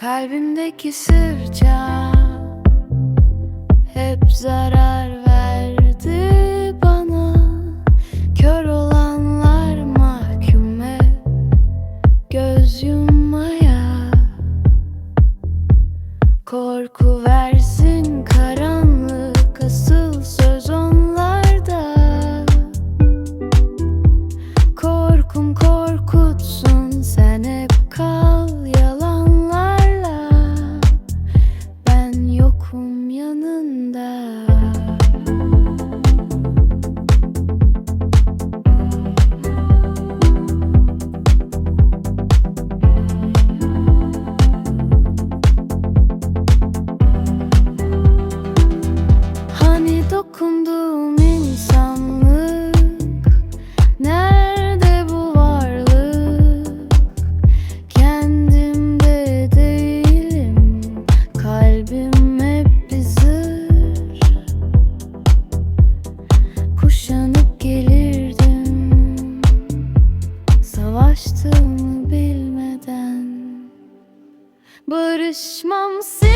Kalbimdeki sırça hep zarar verdi bana. Kör olanlar mahkume göz yummaya. Korku versin karanlık asıl Barışmam sen